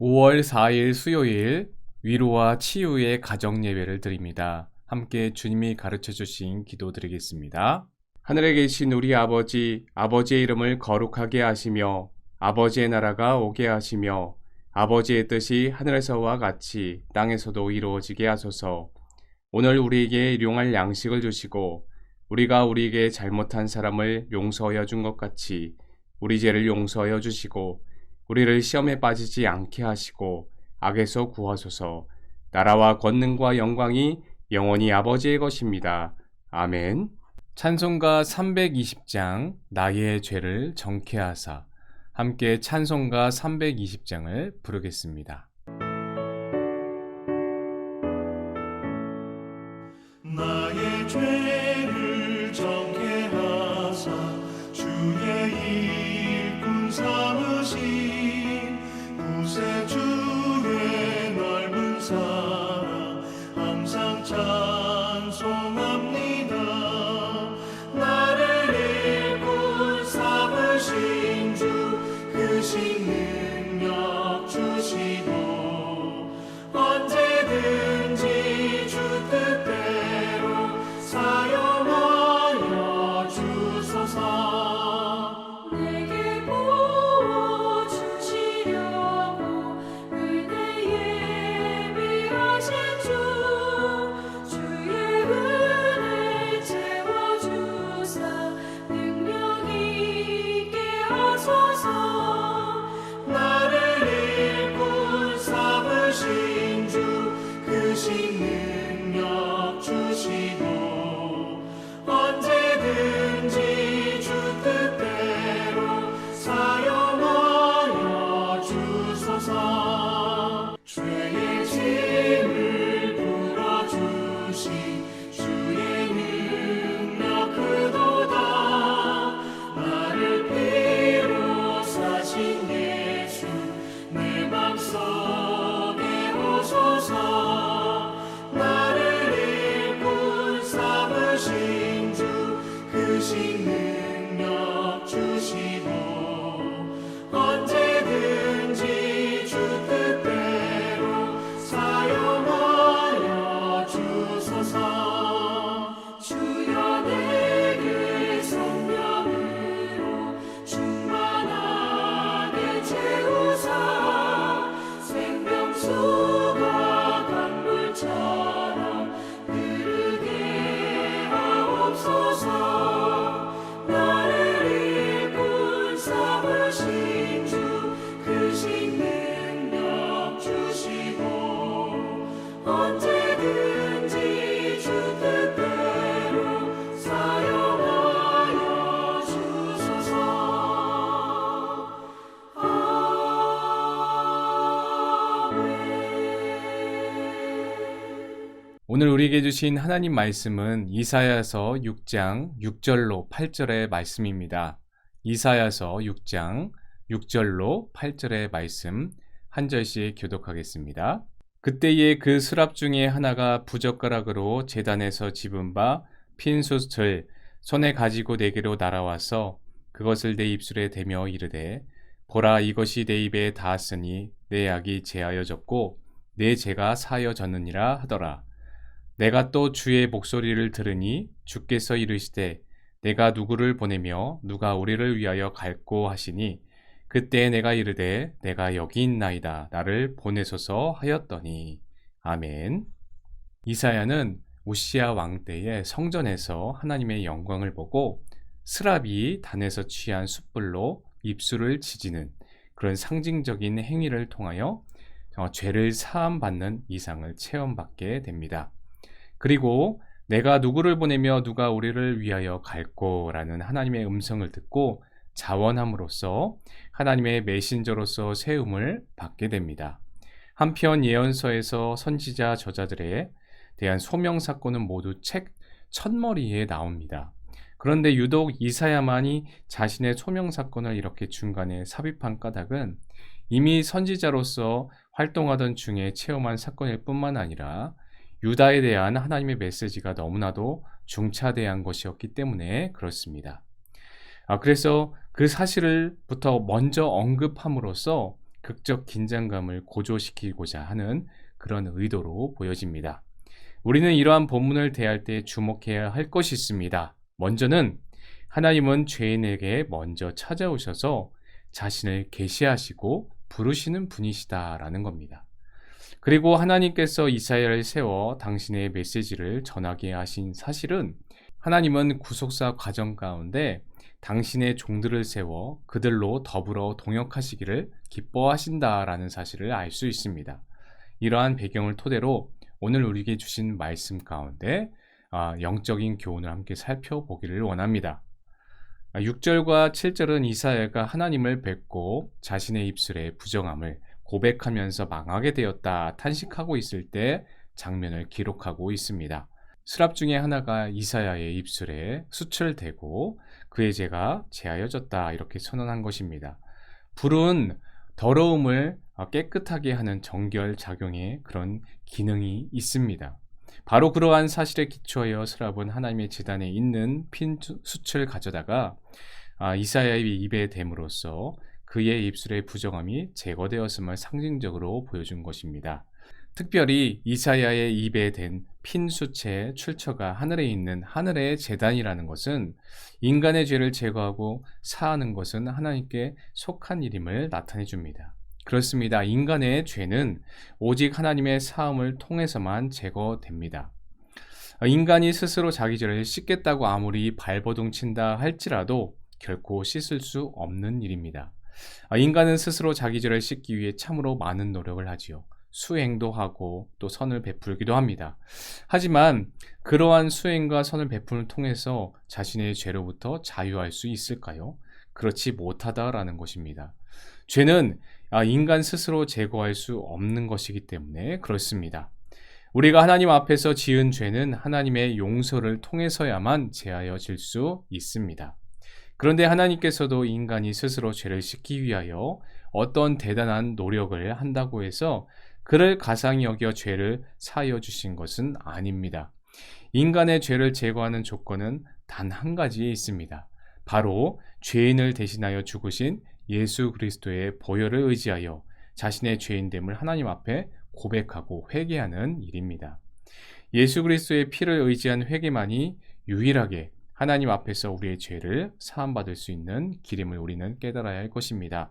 5월 4일 수요일 위로와 치유의 가정 예배를 드립니다. 함께 주님이 가르쳐 주신 기도 드리겠습니다. 하늘에 계신 우리 아버지, 아버지의 이름을 거룩하게 하시며 아버지의 나라가 오게 하시며 아버지의 뜻이 하늘에서와 같이 땅에서도 이루어지게 하소서. 오늘 우리에게 일용할 양식을 주시고 우리가 우리에게 잘못한 사람을 용서하여 준 것 같이 우리 죄를 용서하여 주시고 우리를 시험에 빠지지 않게 하시고 악에서 구하소서. 나라와 권능과 영광이 영원히 아버지의 것입니다. 아멘. 찬송가 320장 나의 죄를 정케하사 함께 찬송가 320장을 부르겠습니다. 오늘 우리에게 주신 하나님 말씀은 이사야서 6장 6절로 8절의 말씀입니다. 이사야서 6장 6절로 8절의 말씀 한 절씩 교독하겠습니다. 그때에 그 수랍 중에 하나가 부젓가락으로 재단에서 집은 바 핀 솥을 손에 가지고 내게로 날아와서 그것을 내 입술에 대며 이르되 보라 이것이 내 입에 닿았으니 내 약이 제하여졌고 내 죄가 사여졌느니라 하더라. 내가 또 주의 목소리를 들으니 주께서 이르시되 내가 누구를 보내며 누가 우리를 위하여 갈고 하시니 그때 내가 이르되 내가 여기 있나이다 나를 보내소서 하였더니 아멘. 이사야는 오시아 왕 때의 성전에서 하나님의 영광을 보고 스랍이 단에서 취한 숯불로 입술을 지지는 그런 상징적인 행위를 통하여 어, 죄를 사함 받는 이상을 체험받게 됩니다. 그리고 내가 누구를 보내며 누가 우리를 위하여 갈고라는 하나님의 음성을 듣고 자원함으로써 하나님의 메신저로서 세움을 받게 됩니다. 한편 예언서에서 선지자 저자들에 대한 소명 사건은 모두 책 첫머리에 나옵니다. 그런데 유독 이사야만이 자신의 소명 사건을 이렇게 중간에 삽입한 까닭은 이미 선지자로서 활동하던 중에 체험한 사건일 뿐만 아니라 유다에 대한 하나님의 메시지가 너무나도 중차대한 것이었기 때문에 그렇습니다. 아, 그래서 그 사실을부터 먼저 언급함으로써 극적 긴장감을 고조시키고자 하는 그런 의도로 보여집니다. 우리는 이러한 본문을 대할 때 주목해야 할 것이 있습니다. 먼저는 하나님은 죄인에게 먼저 찾아오셔서 자신을 계시하시고 부르시는 분이시다라는 겁니다. 그리고 하나님께서 이사야를 세워 당신의 메시지를 전하게 하신 사실은 하나님은 구속사 과정 가운데 당신의 종들을 세워 그들로 더불어 동역하시기를 기뻐하신다라는 사실을 알 수 있습니다. 이러한 배경을 토대로 오늘 우리에게 주신 말씀 가운데 아, 영적인 교훈을 함께 살펴보기를 원합니다. 6절과 7절은 이사야가 하나님을 뵙고 자신의 입술에 부정함을 고백하면서 망하게 되었다 탄식하고 있을 때 장면을 기록하고 있습니다. 수랍 중에 하나가 이사야의 입술에 수출되고 그의 죄가 제하여졌다 이렇게 선언한 것입니다. 불은 더러움을 깨끗하게 하는 정결 작용에 그런 기능이 있습니다. 바로 그러한 사실에 기초하여 스랍은 하나님의 재단에 있는 핀 숯을 가져다가 아, 이사야의 입에 댐으로써 그의 입술의 부정함이 제거되었음을 상징적으로 보여준 것입니다. 특별히 이사야의 입에 댄 핀 수채의 출처가 하늘에 있는 하늘의 재단이라는 것은 인간의 죄를 제거하고 사하는 것은 하나님께 속한 일임을 나타내 줍니다. 그렇습니다. 인간의 죄는 오직 하나님의 사함을 통해서만 제거됩니다. 인간이 스스로 자기 죄를 씻겠다고 아무리 발버둥 친다 할지라도 결코 씻을 수 없는 일입니다. 인간은 스스로 자기 죄를 씻기 위해 참으로 많은 노력을 하지요. 수행도 하고 또 선을 베풀기도 합니다. 하지만 그러한 수행과 선을 베풀을 통해서 자신의 죄로부터 자유할 수 있을까요? 그렇지 못하다라는 것입니다. 죄는 인간 스스로 제거할 수 없는 것이기 때문에 그렇습니다. 우리가 하나님 앞에서 지은 죄는 하나님의 용서를 통해서야만 제하여질 수 있습니다. 그런데 하나님께서도 인간이 스스로 죄를 씻기 위하여 어떤 대단한 노력을 한다고 해서 그를 가상히 여겨 죄를 사하여 주신 것은 아닙니다. 인간의 죄를 제거하는 조건은 단 한 가지에 있습니다. 바로 죄인을 대신하여 죽으신 예수 그리스도의 보혈을 의지하여 자신의 죄인됨을 하나님 앞에 고백하고 회개하는 일입니다. 예수 그리스도의 피를 의지한 회개만이 유일하게 하나님 앞에서 우리의 죄를 사함받을 수 있는 길임을 우리는 깨달아야 할 것입니다.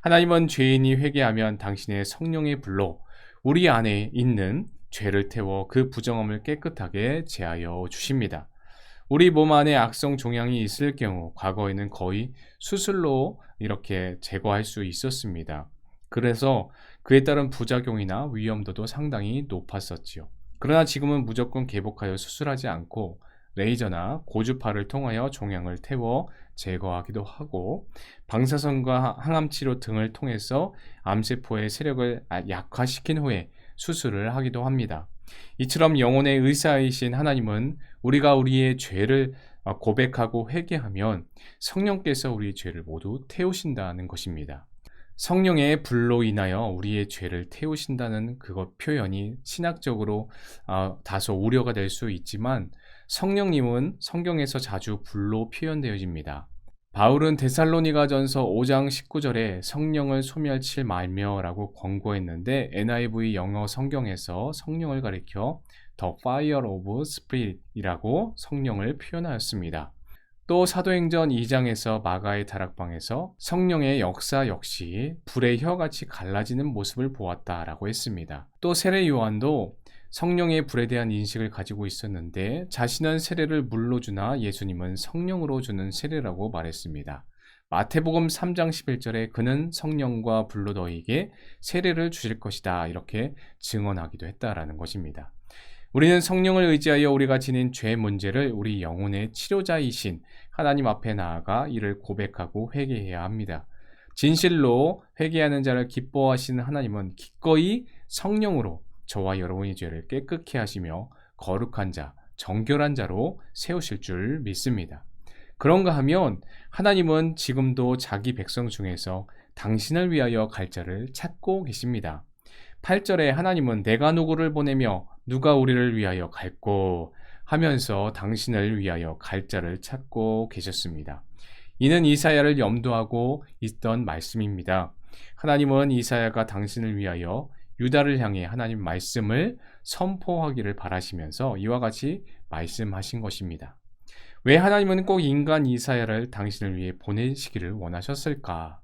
하나님은 죄인이 회개하면 당신의 성령의 불로 우리 안에 있는 죄를 태워 그 부정함을 깨끗하게 제하여 주십니다. 우리 몸 안에 악성 종양이 있을 경우 과거에는 거의 수술로 이렇게 제거할 수 있었습니다. 그래서 그에 따른 부작용이나 위험도도 상당히 높았었지요. 그러나 지금은 무조건 개복하여 수술하지 않고 레이저나 고주파를 통하여 종양을 태워 제거하기도 하고 방사선과 항암 치료 등을 통해서 암세포의 세력을 약화시킨 후에 수술을 하기도 합니다. 이처럼 영혼의 의사이신 하나님은 우리가 우리의 죄를 고백하고 회개하면 성령께서 우리의 죄를 모두 태우신다는 것입니다. 성령의 불로 인하여 우리의 죄를 태우신다는 그것 표현이 신학적으로 다소 우려가 될 수 있지만 성령님은 성경에서 자주 불로 표현되어집니다. 바울은 데살로니가전서 5장 19절에 성령을 소멸칠 말며라고 권고했는데 NIV 영어 성경에서 성령을 가리켜 The Fire of Spirit이라고 성령을 표현하였습니다. 또 사도행전 2장에서 마가의 다락방에서 성령의 역사 역시 불의 혀같이 갈라지는 모습을 보았다라고 했습니다. 또 세례 요한도 성령의 불에 대한 인식을 가지고 있었는데 자신은 세례를 물로 주나 예수님은 성령으로 주는 세례라고 말했습니다. 마태복음 3장 11절에 그는 성령과 불로 너희에게 세례를 주실 것이다 이렇게 증언하기도 했다라는 것입니다. 우리는 성령을 의지하여 우리가 지닌 죄 문제를 우리 영혼의 치료자이신 하나님 앞에 나아가 이를 고백하고 회개해야 합니다. 진실로 회개하는 자를 기뻐하시는 하나님은 기꺼이 성령으로 저와 여러분의 죄를 깨끗게 하시며 거룩한 자, 정결한 자로 세우실 줄 믿습니다. 그런가 하면 하나님은 지금도 자기 백성 중에서 당신을 위하여 갈 자를 찾고 계십니다. 8절에 하나님은 내가 누구를 보내며 누가 우리를 위하여 갈고 하면서 당신을 위하여 갈 자를 찾고 계셨습니다. 이는 이사야를 염두하고 있던 말씀입니다. 하나님은 이사야가 당신을 위하여 유다를 향해 하나님 말씀을 선포하기를 바라시면서 이와 같이 말씀하신 것입니다. 왜 하나님은 꼭 인간 이사야를 당신을 위해 보내시기를 원하셨을까?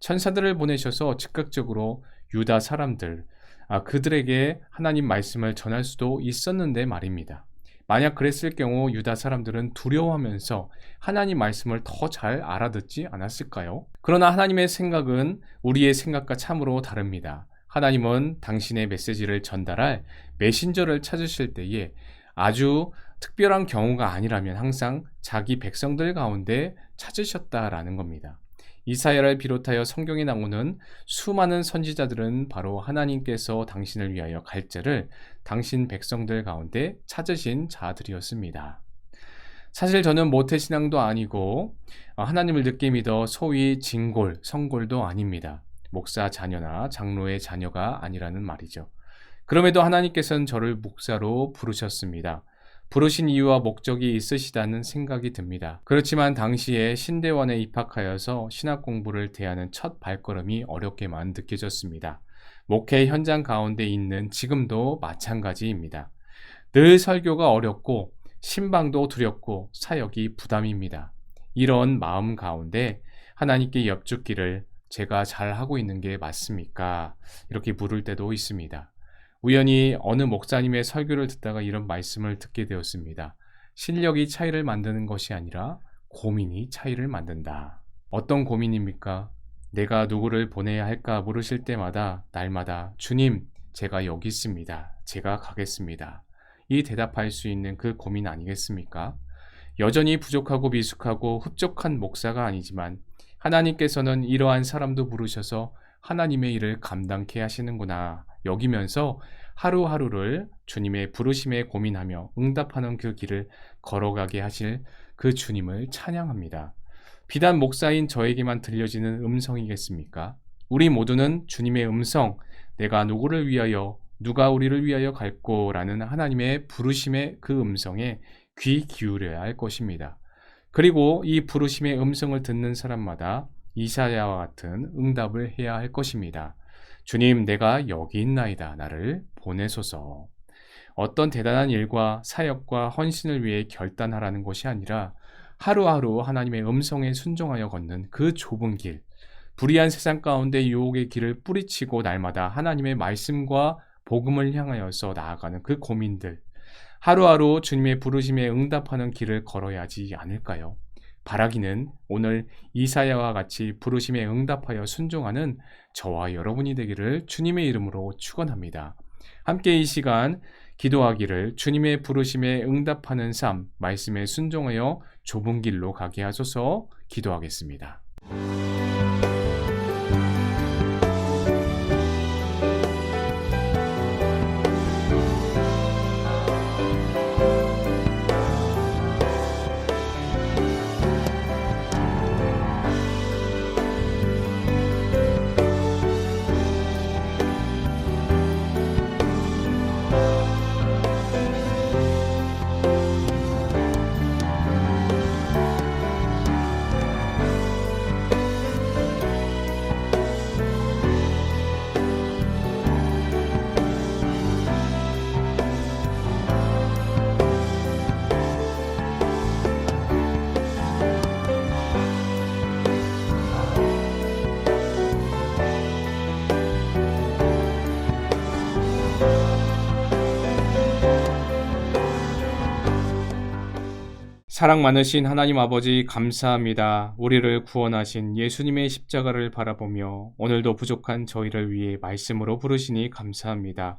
천사들을 보내셔서 즉각적으로 유다 사람들, 아, 그들에게 하나님 말씀을 전할 수도 있었는데 말입니다. 만약 그랬을 경우 유다 사람들은 두려워하면서 하나님 말씀을 더 잘 알아듣지 않았을까요? 그러나 하나님의 생각은 우리의 생각과 참으로 다릅니다. 하나님은 당신의 메시지를 전달할 메신저를 찾으실 때에 아주 특별한 경우가 아니라면 항상 자기 백성들 가운데 찾으셨다라는 겁니다. 이사야를 비롯하여 성경에 나오는 수많은 선지자들은 바로 하나님께서 당신을 위하여 갈자를 당신 백성들 가운데 찾으신 자들이었습니다. 사실 저는 모태신앙도 아니고 어, 하나님을 늦게 믿어 소위 진골, 성골도 아닙니다. 목사 자녀나 장로의 자녀가 아니라는 말이죠. 그럼에도 하나님께서는 저를 목사로 부르셨습니다. 부르신 이유와 목적이 있으시다는 생각이 듭니다. 그렇지만 당시에 신대원에 입학하여서 신학 공부를 대하는 첫 발걸음이 어렵게만 느껴졌습니다. 목회 현장 가운데 있는 지금도 마찬가지입니다. 늘 설교가 어렵고 신방도 두렵고 사역이 부담입니다. 이런 마음 가운데 하나님께 엽죽기를 제가 잘 하고 있는 게 맞습니까? 이렇게 물을 때도 있습니다. 우연히 어느 목사님의 설교를 듣다가 이런 말씀을 듣게 되었습니다. 실력이 차이를 만드는 것이 아니라 고민이 차이를 만든다. 어떤 고민입니까? 내가 누구를 보내야 할까 물으실 때마다 날마다 주님, 제가 여기 있습니다. 제가 가겠습니다. 이 대답할 수 있는 그 고민 아니겠습니까? 여전히 부족하고 미숙하고 흡족한 목사가 아니지만 하나님께서는 이러한 사람도 부르셔서 하나님의 일을 감당케 하시는구나 여기면서 하루하루를 주님의 부르심에 고민하며 응답하는 그 길을 걸어가게 하실 그 주님을 찬양합니다. 비단 목사인 저에게만 들려지는 음성이겠습니까? 우리 모두는 주님의 음성, 내가 누구를 위하여, 누가 우리를 위하여 갈고라는 하나님의 부르심의 그 음성에 귀 기울여야 할 것입니다. 그리고 이 부르심의 음성을 듣는 사람마다 이사야와 같은 응답을 해야 할 것입니다. 주님, 내가 여기 있나이다. 나를 보내소서. 어떤 대단한 일과 사역과 헌신을 위해 결단하라는 것이 아니라 하루하루 하나님의 음성에 순종하여 걷는 그 좁은 길, 불의한 세상 가운데 유혹의 길을 뿌리치고 날마다 하나님의 말씀과 복음을 향하여서 나아가는 그 고민들, 하루하루 주님의 부르심에 응답하는 길을 걸어야 하지 않을까요? 바라기는 오늘 이사야와 같이 부르심에 응답하여 순종하는 저와 여러분이 되기를 주님의 이름으로 축원합니다. 함께 이 시간 기도하기를 주님의 부르심에 응답하는 삶, 말씀에 순종하여 좁은 길로 가게 하소서 기도하겠습니다. 사랑 많으신 하나님 아버지 감사합니다. 우리를 구원하신 예수님의 십자가를 바라보며 오늘도 부족한 저희를 위해 말씀으로 부르시니 감사합니다.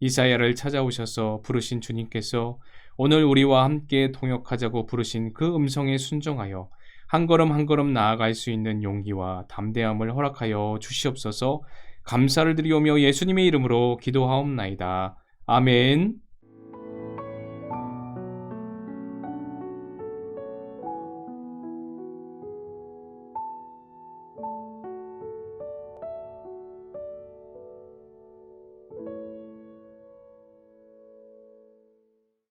이사야를 찾아오셔서 부르신 주님께서 오늘 우리와 함께 통역하자고 부르신 그 음성에 순종하여 한 걸음 한 걸음 나아갈 수 있는 용기와 담대함을 허락하여 주시옵소서 감사를 드리오며 예수님의 이름으로 기도하옵나이다. 아멘.